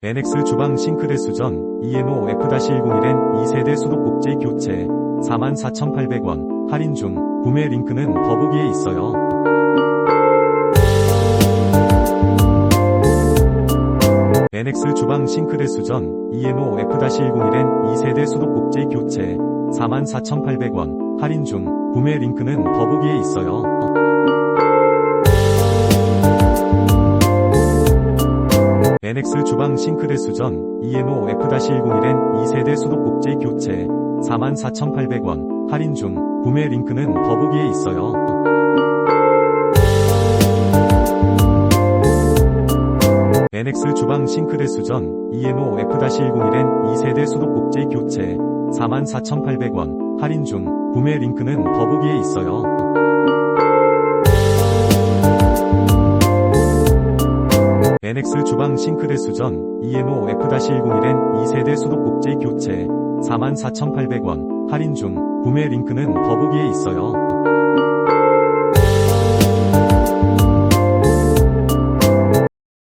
NX 주방 싱크대 수전 EMO F-101N 2세대 수도꼭지 교체 44,800원 할인 중 구매 링크는 더보기에 있어요. NX 주방 싱크대 수전 EMO F-101N 2세대 수도꼭지 교체 44,800원 할인 중 구매 링크는 더보기에 있어요. NX 주방 싱크대 수전 EMO F-101N 2세대 수도꼭지 교체. 44,800원. 할인 중. 구매 링크는 더보기에 있어요. NX 주방 싱크대 수전 EMO F-101N 2세대 수도꼭지 교체. 44,800원. 할인 중. 구매 링크는 더보기에 있어요. NX 주방 싱크대 수전 EMO F-101N 2세대 수도꼭지 교체 44,800원 할인 중 구매 링크는 더보기에 있어요.